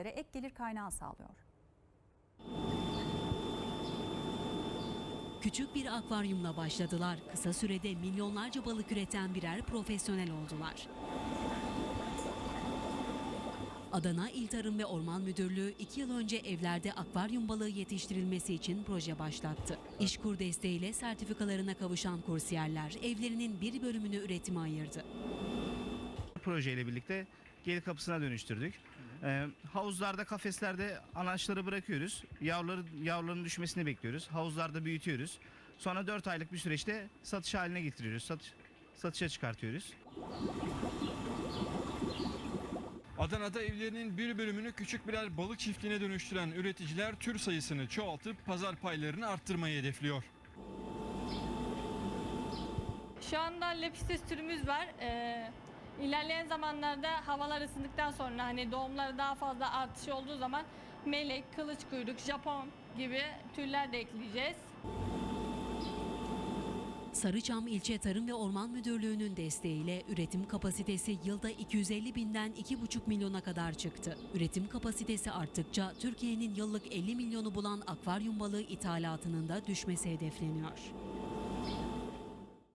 ek gelir kaynağı sağlıyor. Küçük bir akvaryumla başladılar. Kısa sürede milyonlarca balık üreten birer profesyonel oldular. Adana İl Tarım ve Orman Müdürlüğü 2 yıl önce evlerde akvaryum balığı yetiştirilmesi için proje başlattı. İşkur desteğiyle sertifikalarına kavuşan kursiyerler evlerinin bir bölümünü üretime ayırdı. projeyle birlikte geri kapısına dönüştürdük. Ee, havuzlarda, kafeslerde anaçları bırakıyoruz. Yavruları, yavruların düşmesini bekliyoruz. Havuzlarda büyütüyoruz. Sonra 4 aylık bir süreçte satış haline getiriyoruz. Satış, satışa çıkartıyoruz. Adana'da evlerinin bir bölümünü küçük birer balık çiftliğine dönüştüren üreticiler tür sayısını çoğaltıp pazar paylarını arttırmayı hedefliyor. Şu anda lepistes türümüz var. Ee, ilerleyen zamanlarda havalar ısındıktan sonra hani doğumları daha fazla artış olduğu zaman melek, kılıç kuyruk, Japon gibi türler de ekleyeceğiz. Sarıçam İlçe Tarım ve Orman Müdürlüğü'nün desteğiyle üretim kapasitesi yılda 250 binden 2,5 milyona kadar çıktı. Üretim kapasitesi arttıkça Türkiye'nin yıllık 50 milyonu bulan akvaryum balığı ithalatının da düşmesi hedefleniyor.